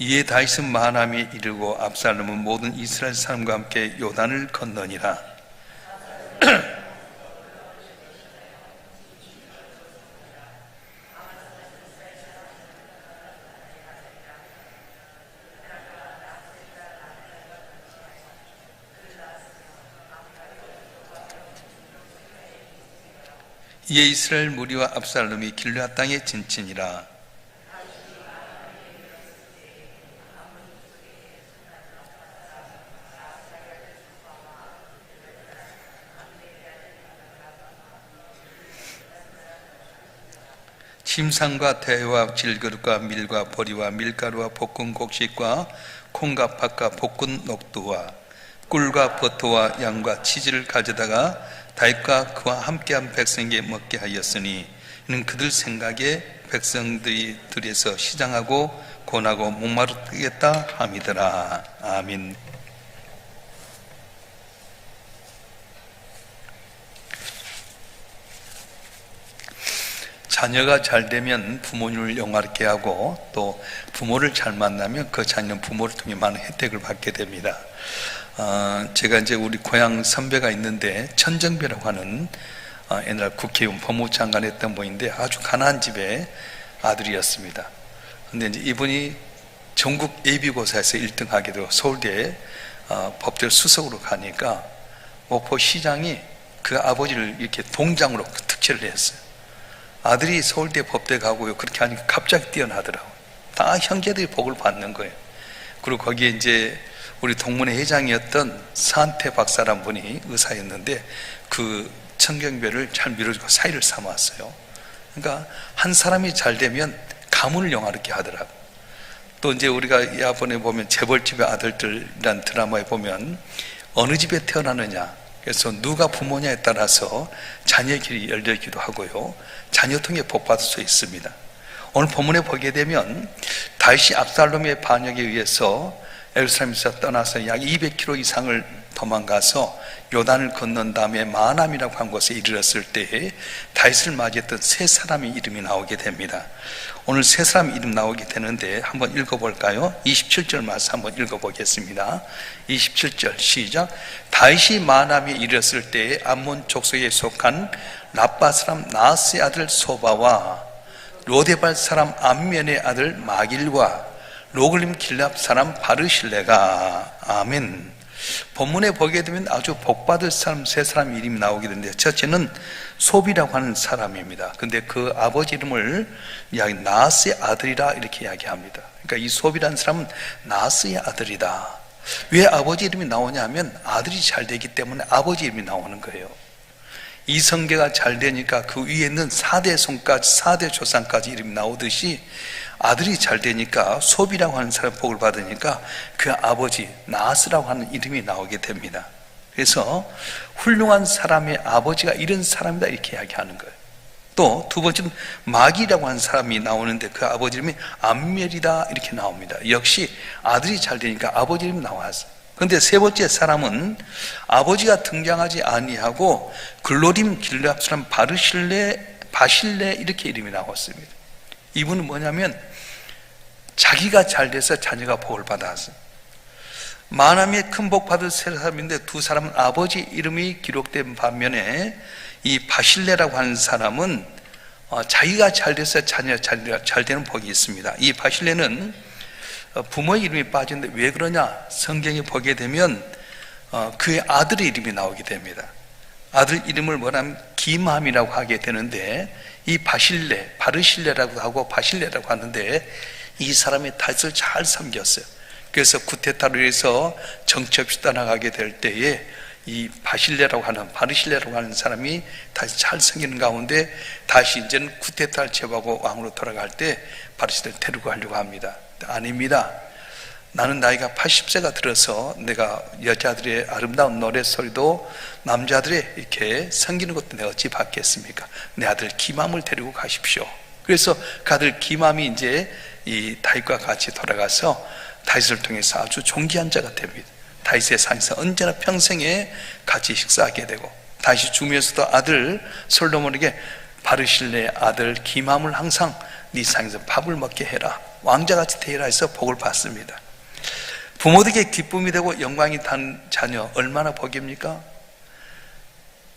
이에 다윗은 마함에 이르고 압살롬은 모든 이스라엘 사람과 함께 요단을 건너니라. 이에 이스라엘 무리와 압살롬이 길르앗 땅에 진친이라. 침상과 대와 질그릇과 밀과 보리와 밀가루와 볶은 곡식과 콩과 팥과 볶은 녹두와 꿀과 버터와 양과 치즈를 가져다가 다윗과 그와 함께한 백성에게 먹게 하였으니 이는 그들 생각에 백성들이 들에서 시장하고 고나고 목마르겠다 함이더라. 아멘 자녀가 잘 되면 부모님을 영화롭게 하고 또 부모를 잘 만나면 그 자녀는 부모를 통해 많은 혜택을 받게 됩니다. 어, 제가 이제 우리 고향 선배가 있는데 천정배라고 하는 어, 옛날 국회의원 법무장관 했던 분인데 아주 가난한 집의 아들이었습니다. 근데 이제 이분이 전국 예비고사에서 1등 하게 되고 서울대 어, 법대 수석으로 가니까 목포 시장이 그 아버지를 이렇게 동장으로 특채를 했어요. 아들이 서울대 법대 가고요. 그렇게 하니까 갑자기 뛰어나더라고요. 다 형제들이 복을 받는 거예요. 그리고 거기에 이제 우리 동문회 회장이었던 사한테 박사란 분이 의사였는데 그 청경배를 잘 밀어주고 사이를 삼았어요. 그러니까 한 사람이 잘 되면 가문을 영화롭게 하더라고. 또 이제 우리가 이번에 보면 재벌집의 아들들이란 드라마에 보면 어느 집에 태어나느냐 그래서 누가 부모냐에 따라서 자녀의 길이 열려있기도 하고요. 자녀 통해 복 받을 수 있습니다. 오늘 본문에 보게 되면 다시 압살롬의 반역에 의해서 에루살렘에서 떠나서 약 200km 이상을 도망가서 요단을 건넌 다음에 마남이라고 한 곳에 이르렀을 때에 다윗을 맞이했던 세 사람의 이름이 나오게 됩니다. 오늘 세 사람 이름 나오게 되는데 한번 읽어볼까요? 27절 말씀 한번 읽어보겠습니다. 27절 시작. 다윗이 마남에 이르렀을 때에 암몬 족속에 속한 라빠 사람 나스의 아들 소바와 로데발 사람 암면의 아들 마길과 로글림 길랍 사람 바르실레가 아멘. 본문에 보게 되면 아주 복받을 사람 세 사람 이름이 나오게 되는데 첫째는 소비라고 하는 사람입니다. 근데 그 아버지 이름을 이야기 나스의 아들이라 이렇게 이야기합니다. 그러니까 이 소비라는 사람은 나스의 아들이다. 왜 아버지 이름이 나오냐면 아들이 잘 되기 때문에 아버지 이름이 나오는 거예요. 이 성계가 잘 되니까 그 위에 있는 4대 손까지 4대 조상까지 이름이 나오듯이 아들이 잘 되니까 소비라고 하는 사람 복을 받으니까 그 아버지 나스라고 하는 이름이 나오게 됩니다. 그래서 훌륭한 사람의 아버지가 이런 사람이다 이렇게 이야기하는 거예요. 또 두 번째는 마귀라고 하는 사람이 나오는데 그 아버지 이름이 암멜이다 이렇게 나옵니다. 역시 아들이 잘 되니까 아버지 이름이 나왔어요. 그런데 세 번째 사람은 아버지가 등장하지 아니하고 글로림 길랍 사람 바르실레 바실레 이렇게 이름이 나왔습니다. 이분은 뭐냐면 자기가 잘 돼서 자녀가 복을 받았어요. 마남의 큰복 받을 세 사람인데 두 사람은 아버지 이름이 기록된 반면에 이 바실레라고 하는 사람은 어, 자기가 잘 돼서 자녀 잘, 잘 되는 복이 있습니다. 이 바실레는 어, 부모의 이름이 빠진데 왜 그러냐? 성경에 보게 되면 어, 그의 아들의 이름이 나오게 됩니다. 아들 이름을 뭐냐면 기맘이라고 하게 되는데 이 바실레, 바르실레라고 하고 바실레라고 하는데 이 사람이 다윗을 잘 섬겼어요. 그래서 구테타로 해서 정치 없이 떠나가게 될 때에 이 바실레라고 하는 바르실레라고 하는 사람이 다시 잘 섬기는 가운데 다시 이제는 구테타를 제거하고 왕으로 돌아갈 때 바르실레를 데리고 가려고 합니다. 아닙니다. 나는 나이가 80세가 들어서 내가 여자들의 아름다운 노래 소리도 남자들의 이렇게 섬기는 것도 내가 어찌 받겠습니까? 내 아들 기맘을 데리고 가십시오. 그래서 그 아들 기맘이 이제 이 다윗과 같이 돌아가서 다윗을 통해서 아주 존귀한 자가 됩니다. 다윗의 상에서 언제나 평생에 같이 식사하게 되고 다시 죽으면서도 아들 솔로몬에게 바르실레 아들 기맘을 항상 네 상에서 밥을 먹게 해라. 왕자같이 해서 복을 받습니다. 부모들에게 기쁨이 되고 영광이 단 자녀 얼마나 복입니까?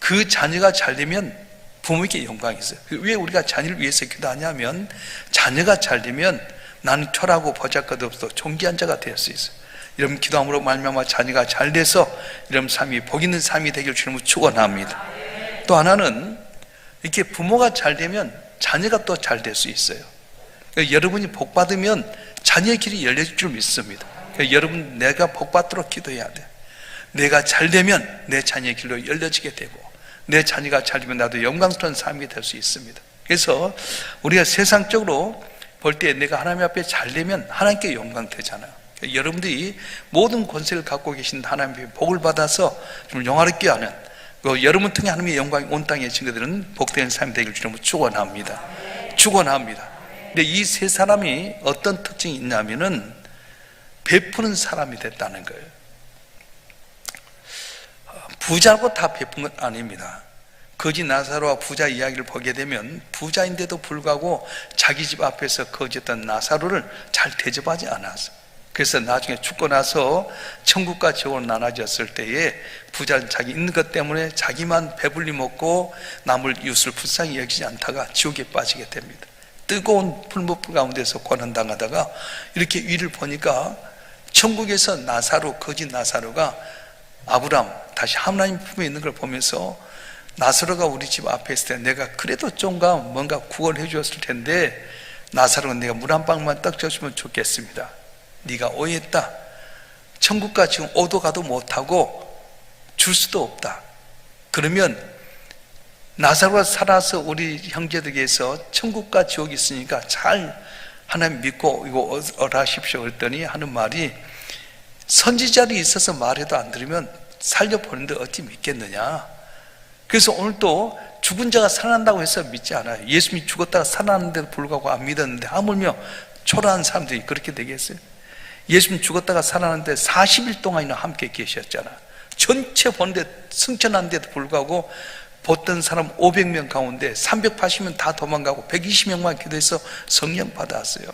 그 자녀가 잘 되면 부모에게 영광이 있어요. 왜 우리가 자녀를 위해서 기도하냐면 자녀가 잘 되면 나는 철하고 보잘것없어 존귀한 자가 될 수 있어요. 이런 기도함으로 말미암아 자녀가 잘 돼서 이런 삶이 복 있는 삶이 되길 주님을 축원합니다. 또 하나는 이렇게 부모가 잘 되면 자녀가 또 잘 될 수 있어요. 그러니까 여러분이 복 받으면 자녀의 길이 열려질 줄 믿습니다. 그러니까 여러분 내가 복 받도록 기도해야 돼. 내가 잘 되면 내 자녀의 길로 열려지게 되고 내 자녀가 잘 되면 나도 영광스러운 삶이 될 수 있습니다. 그래서 우리가 세상적으로 볼 때 내가 하나님 앞에 잘 되면 하나님께 영광 되잖아요. 그러니까 여러분들이 모든 권세를 갖고 계신 하나님의 복을 받아서 좀 영화롭게 하는 그 여러분 통해 하나님의 영광이 온 땅의 친구들은 복된 삶이 되길 주님을 축원합니다. 축원합니다. 근데 이 세 사람이 어떤 특징이 있냐면은 베푸는 사람이 됐다는 거예요. 부자고 다 베푼 건 아닙니다. 거지 나사로와 부자 이야기를 보게 되면 부자인데도 불구하고 자기 집 앞에서 거지였던 나사로를 잘 대접하지 않았어요. 그래서 나중에 죽고 나서 천국과 지옥으로 나눠졌을 때에 부자는 자기 있는 것 때문에 자기만 배불리 먹고 남을 이웃을 불쌍히 여기지 않다가 지옥에 빠지게 됩니다. 뜨거운 풀무불 가운데서 고난당하다가 이렇게 위를 보니까 천국에서 나사로 거짓 나사로가 아브람 다시 하나님 품에 있는 걸 보면서 나사로가 우리 집 앞에 있을 때 내가 그래도 좀가 뭔가 구원해 주었을 텐데 나사로는 내가 물 한 방만 떡 줬으면 좋겠습니다. 네가 오해했다. 천국과 지금 오도 가도 못하고 줄 수도 없다. 그러면 나사로가 살아서 우리 형제들에게서 천국과 지옥이 있으니까 잘 하나님 믿고 이거 어라십시오 그랬더니 하는 말이 선지자리 있어서 말해도 안 들으면 살려보는데 어찌 믿겠느냐? 그래서 오늘 또 죽은 자가 살아난다고 해서 믿지 않아요. 예수님이 죽었다가 살아났는데도 불구하고 안 믿었는데 하물며 초라한 사람들이 그렇게 되겠어요? 예수님 죽었다가 살아났는데 40일 동안이나 함께 계셨잖아. 전체 보는데 승천한데도 불구하고 보던 사람 500명 가운데 380명 다 도망가고 120명만 기도해서 성령 받았어요.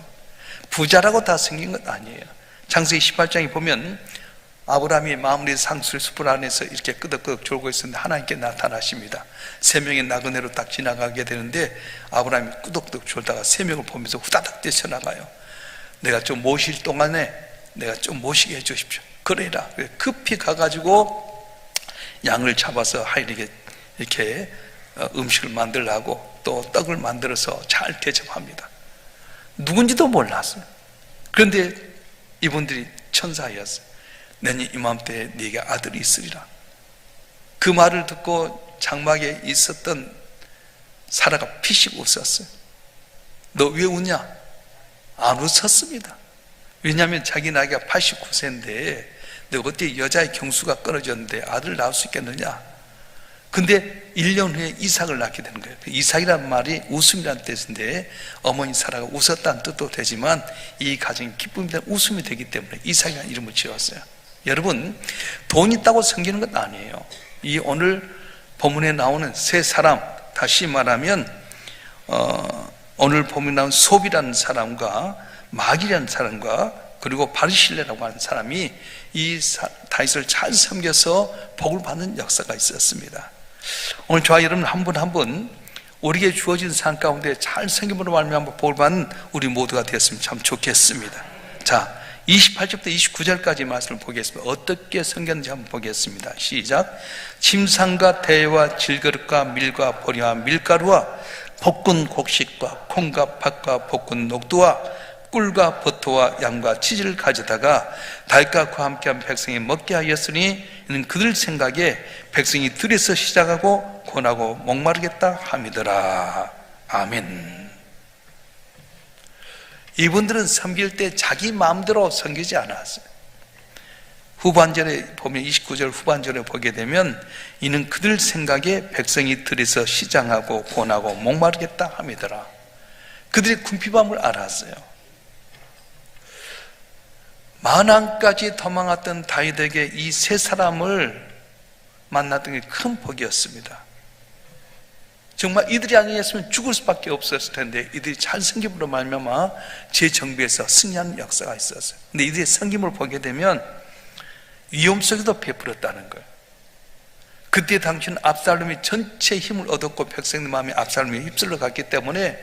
부자라고 다 생긴 건 아니에요. 창세기 18장에 보면 아브라함이 마무리 상술 숲을 안에서 이렇게 끄덕끄덕 졸고 있었는데 하나님께 나타나십니다. 세 명의 나그네로 딱 지나가게 되는데 아브라함이 끄덕끄덕 졸다가 세 명을 보면서 후다닥 뛰쳐나가요. 내가 좀 모실 동안에 내가 좀 모시게 해주십시오. 그래라. 급히 가가지고 양을 잡아서 하인에게 이렇게 어, 음식을 만들라고 또 떡을 만들어서 잘 대접합니다. 누군지도 몰랐어요. 그런데 이분들이 천사였어요. 내년 이맘때 네게 아들이 있으리라. 그 말을 듣고 장막에 있었던 사라가 피식 웃었어요. 너 왜 웃냐? 안 웃었습니다. 왜냐하면 자기 나이가 89세인데 너 어때 여자의 경수가 끊어졌는데 아들 낳을 수 있겠느냐? 근데 1년 후에 이삭을 낳게 되는 거예요. 이삭이라는 말이 웃음이라는 뜻인데 어머니 사라가 웃었다는 뜻도 되지만 이 가정이 기쁨이 되는 웃음이 되기 때문에 이삭이라는 이름을 지었어요. 여러분, 돈 있다고 생기는 것 아니에요. 이 오늘 본문에 나오는 세 사람, 다시 말하면, 어, 오늘 본문에 나온 소비라는 사람과 마귀라는 사람과 그리고 바르실레라고 하는 사람이 이 다윗을 잘 섬겨서 복을 받는 역사가 있었습니다. 오늘 저와 여러분 한 분 한 분 우리에게 주어진 삶 가운데 잘 섬김으로 말미암아 복을 받는 우리 모두가 되었으면 참 좋겠습니다. 자, 28절부터 29절까지 말씀을 보겠습니다. 어떻게 섬겼는지 한번 보겠습니다. 시작. 침상과 대와 질그릇과 밀과 보리와 밀가루와 볶은 곡식과 콩과 팥과 볶은 녹두와 꿀과 버터와 양과 치즈를 가져다가 달과 그와 함께한 백성이 먹게 하였으니 이는 그들 생각에 백성이 들에서 시작하고 권하고 목마르겠다 함이더라. 아멘. 이분들은 섬길 때 자기 마음대로 섬기지 않았어요. 후반절에 보면 29절 후반절에 보게 되면 이는 그들 생각에 백성이 들에서 시장하고 권하고 목마르겠다 함이더라. 그들의 궁핍함을 알았어요 만왕까지 도망했던 다윗에게 이 세 사람을 만났던 게 큰 복이었습니다. 정말 이들이 아니었으면 죽을 수밖에 없었을 텐데 이들이 잘 섬김으로 말미암아 제 정비에서 승리하는 역사가 있었어요. 근데 이들의 섬김을 보게 되면 위험 속에도 베풀었다는 거예요. 그때 당시는 압살롬이 전체 힘을 얻었고 백성들 마음에 압살롬이 휩쓸려 갔기 때문에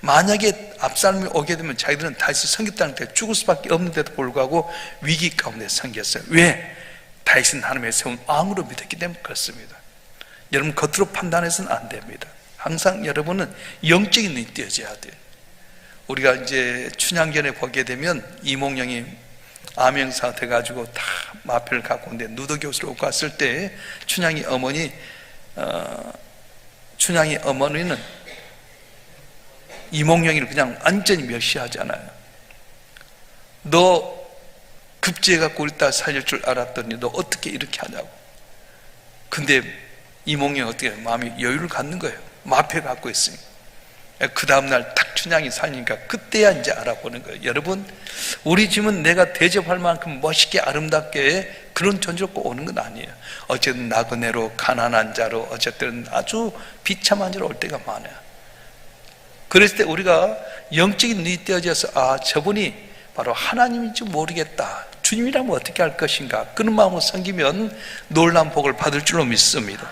만약에 압살롬이 오게 되면 자기들은 다시 섬겼다는 데 죽을 수밖에 없는데도 불구하고 위기 가운데 섬겼어요. 왜? 다윗은 하나님의 세운 왕으로 믿었기 때문에 그렇습니다. 여러분 겉으로 판단해서는 안 됩니다. 항상 여러분은 영적인 눈이 띄어져야 돼요. 우리가 이제 춘향전에 보게 되면 이몽룡이 암행사 돼가지고 다 마표를 갖고 온데 누더 교수로 갔을 때 춘향이 어머니 어, 춘향이 어머니는 이몽룡이를 그냥 완전히 멸시하잖아요. 너 급제해갖고 우리 딸 살릴 줄 알았더니 너 어떻게 이렇게 하냐고. 근데 이몽룡이 어떻게 마음이 여유를 갖는 거예요. 마패 갖고 있으니. 그 다음날 탁 춘향이 살니까 그때야 이제 알아보는 거예요. 여러분, 우리 집은 내가 대접할 만큼 멋있게 아름답게 그런 존재로 꼭 오는 건 아니에요. 어쨌든 나그네로 가난한 자로 어쨌든 아주 비참한 자로 올 때가 많아요. 그랬을 때 우리가 영적인 눈이 떼어져서 아 저분이 바로 하나님인지 모르겠다. 주님이라면 어떻게 할 것인가? 그런 마음으로 섬기면 놀란 복을 받을 줄로 믿습니다.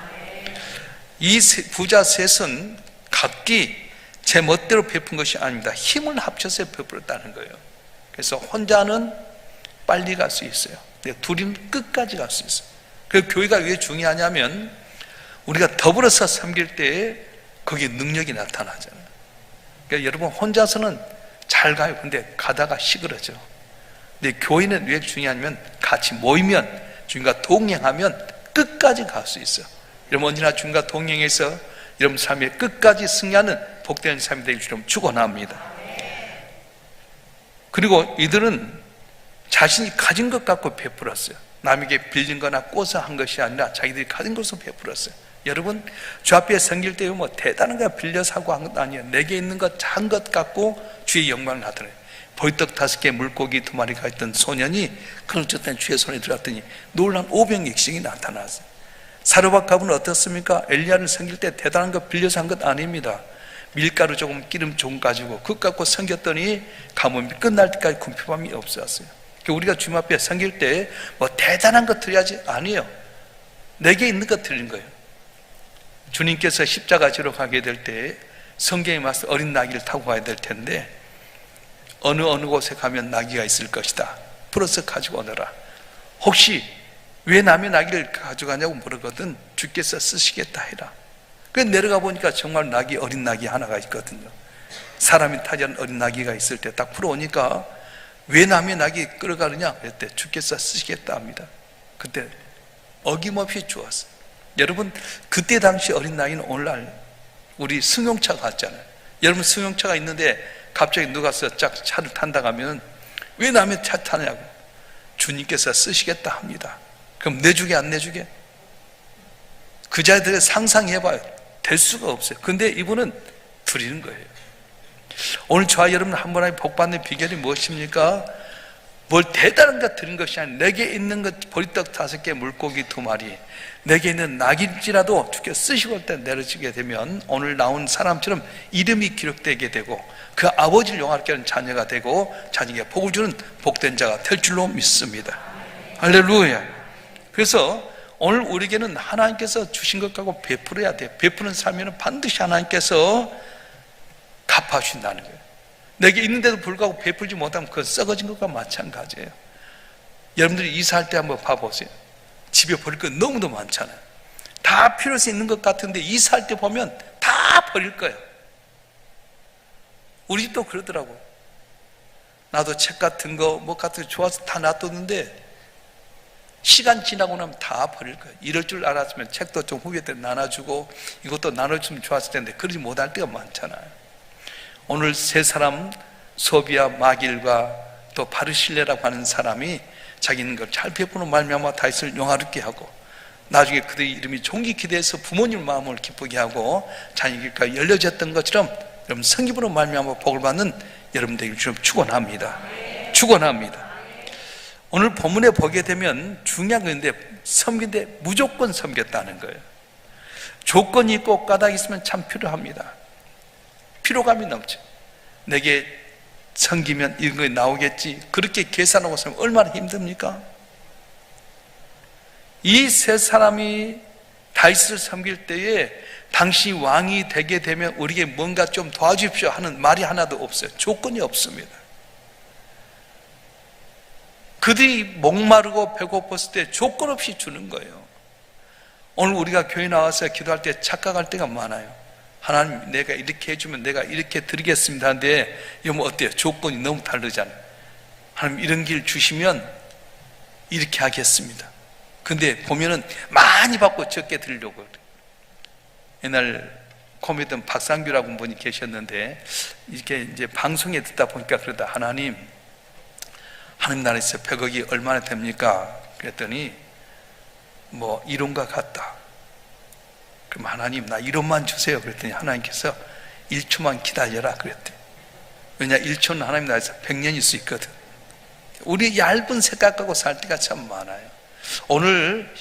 이 부자 셋은 각기 제 멋대로 베푼 것이 아닙니다. 힘을 합쳐서 베풀었다는 거예요. 그래서 혼자는 빨리 갈 수 있어요. 근데 둘이는 끝까지 갈 수 있어요. 그 교회가 왜 중요하냐면 우리가 더불어서 섬길 때 거기에 능력이 나타나잖아요. 그러니까 여러분 혼자서는 잘 가요. 근데 가다가 시끄러져. 근데 교회는 왜 중요하냐면 같이 모이면 주님과 동행하면 끝까지 갈 수 있어. 여러분 언제나 주님과 동행해서 여러분 삶의 끝까지 승리하는 복된 삶이 되길 주님 축원합니다. 그리고 이들은 자신이 가진 것 갖고 베풀었어요. 남에게 빌린 거나 꿔서 한 것이 아니라 자기들이 가진 것으로 베풀었어요. 여러분, 주 앞에 섬길 때뭐 대단한 거 빌려서 하고 한 것 아니에요. 내게 있는 것, 작은 것 갖고 주의 영광을 나타내요. 보이떡 다섯 개 물고기 두 마리가 있던 소년이 그걸 어쨌든 주의 손에 들어갔더니 놀란 오병익식이 나타났어요. 사르밧갑은 어떻습니까? 엘리야를 섬길 때 대단한 거 빌려서 한 것 아닙니다. 밀가루 조금 기름 좀 가지고 그것 갖고 섬겼더니 가뭄이 끝날 때까지 궁핍함이 없었어요. 그러니까 우리가 주님 앞에 섬길 때 뭐 대단한 것 드려야지 아니에요. 내게 있는 것 드리는 거예요. 주님께서 십자가 지러 가게 될 때 성경에 맞서 어린 나귀를 타고 가야 될 텐데 어느 어느 곳에 가면 나귀가 있을 것이다. 풀어서 가지고 오너라. 혹시 왜 남의 나귀를 가져가냐고 물었거든 주께서 쓰시겠다 해라. 그 내려가 보니까 정말 낙이 어린 낙이 하나가 있거든요. 사람이 타지 않은 어린 낙이가 있을 때 딱 풀어오니까 왜 남의 낙이 끌어가느냐? 그때 주께서 쓰시겠다 합니다. 그때 어김없이 주었어요. 여러분 그때 당시 어린 나이는 오늘날 우리 승용차 같잖아요. 여러분 승용차가 있는데 갑자기 누가 쫙 차를 탄다 하면 왜 남의 차 타냐고 주님께서 쓰시겠다 합니다. 그럼 내주게 안 내주게? 그 자들의 상상해봐요. 될 수가 없어요. 근데 이분은 드리는 거예요. 오늘 저와 여러분 한 번에 복받는 비결이 무엇입니까? 뭘 대단한 것 드린 것이 아니라 내게 있는 것 보리떡 다섯 개 물고기 두 마리 내게 있는 낙일지라도 주께 쓰시고 할때 내려지게 되면 오늘 나온 사람처럼 이름이 기록되게 되고 그 아버지를 영화롭게 하는 자녀가 되고 자녀에게 복을 주는 복된 자가 될 줄로 믿습니다 할렐루야 그래서 오늘 우리에게는 하나님께서 주신 것 갖고 베풀어야 돼 베푸는 삶에는 반드시 하나님께서 갚아주신다는 거예요 내게 있는데도 불구하고 베풀지 못하면 그건 썩어진 것과 마찬가지예요. 여러분들이 이사할 때 한번 봐보세요. 집에 버릴 거 너무도 많잖아요. 다 필요해서 있는 것 같은데 이사할 때 보면 다 버릴 거예요. 우리 집도 그러더라고. 나도 책 같은 거, 뭐 같은 거 좋아서 다 놔뒀는데 시간 지나고 나면 다 버릴 거예요. 이럴 줄 알았으면 책도 좀 후배들 나눠주고 이것도 나눠주면 좋았을 텐데 그러지 못할 때가 많잖아요. 오늘 세 사람 소비아 마길과 또 바르실레라고 하는 사람이 자기는 걸 잘 베푸는 말미암아 다윗을 용화롭게 하고 나중에 그들의 이름이 종기기 돼서 부모님 마음을 기쁘게 하고 자녀에게 열려졌던 것처럼 여러분 성기으로 말미암아 복을 받는 여러분들에게 좀 축원합니다. 축원합니다. 오늘 본문에 보게 되면 중요한 건데 섬긴데 무조건 섬겼다는 거예요. 조건이 있고 까닭이 있으면 참 필요합니다. 피로감이 넘쳐. 내게 섬기면 이런 거 나오겠지. 그렇게 계산하고 있으면 얼마나 힘듭니까? 이 세 사람이 다윗을 섬길 때에 당시 왕이 되게 되면 우리에게 뭔가 좀 도와주십시오 하는 말이 하나도 없어요. 조건이 없습니다. 그들이 목마르고 배고팠을 때 조건 없이 주는 거예요. 오늘 우리가 교회 나와서 기도할 때 착각할 때가 많아요. 하나님 내가 이렇게 해주면 내가 이렇게 드리겠습니다 하는데 이거 뭐 어때요? 조건이 너무 다르잖아요. 하나님 이런 길 주시면 이렇게 하겠습니다. 근데 보면은 많이 받고 적게 드리려고. 옛날 코미디언 박상규라고 분이 계셨는데 이렇게 이제 방송에 듣다 보니까 그러다 하나님 하나님 나라에서 100억이 얼마나 됩니까? 그랬더니 뭐 1원과 같다. 그럼 하나님 나 1원만 주세요. 그랬더니 하나님께서 1초만 기다려라 그랬대. 왜냐 1초는 하나님 나라에서 100년일 수 있거든. 우리 얇은 생각 갖고 살 때가 참 많아요. 오늘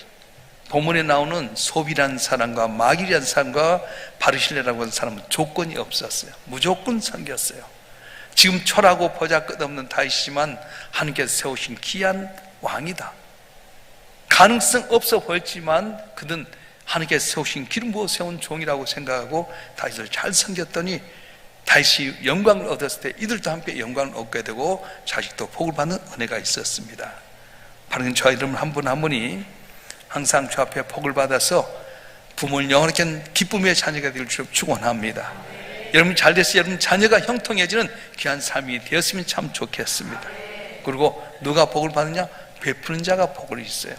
본문에 나오는 소비란 사람과 마귀란 사람과 바르실레라고 하는 사람은 조건이 없었어요. 무조건 섬겼어요. 지금 철하고 보자 끝없는 다윗이지만 하나님께서 세우신 귀한 왕이다. 가능성 없어 보였지만 그는 하나님께서 세우신 기름 부어 세운 종이라고 생각하고 다윗을 잘 섬겼더니 다윗이 영광을 얻었을 때 이들도 함께 영광을 얻게 되고 자식도 복을 받는 은혜가 있었습니다. 바로 저와 여러분 한분 한 분이 항상 주 앞에 복을 받아서 부모를 영원하게 기쁨의 자녀가 될 줄 축원합니다. 여러분 잘 됐어요. 여러분 자녀가 형통해지는 귀한 삶이 되었으면 참 좋겠습니다. 그리고 누가 복을 받느냐? 베푸는 자가 복을 있어요.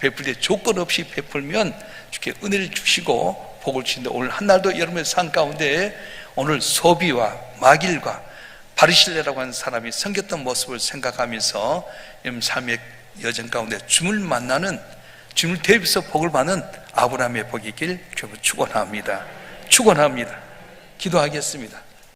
베풀 때 조건 없이 베풀면 주께 은혜를 주시고 복을 주신다. 오늘 한 날도 여러분의 삶 가운데 오늘 소비와 마길과 바리실레라고 하는 사람이 섬겼던 모습을 생각하면서 여러분 삶의 여정 가운데 주를 만나는 주를 대비해서 복을 받는 아브라함의 복이 있길 축원합니다. 축원합니다. 기도하겠습니다.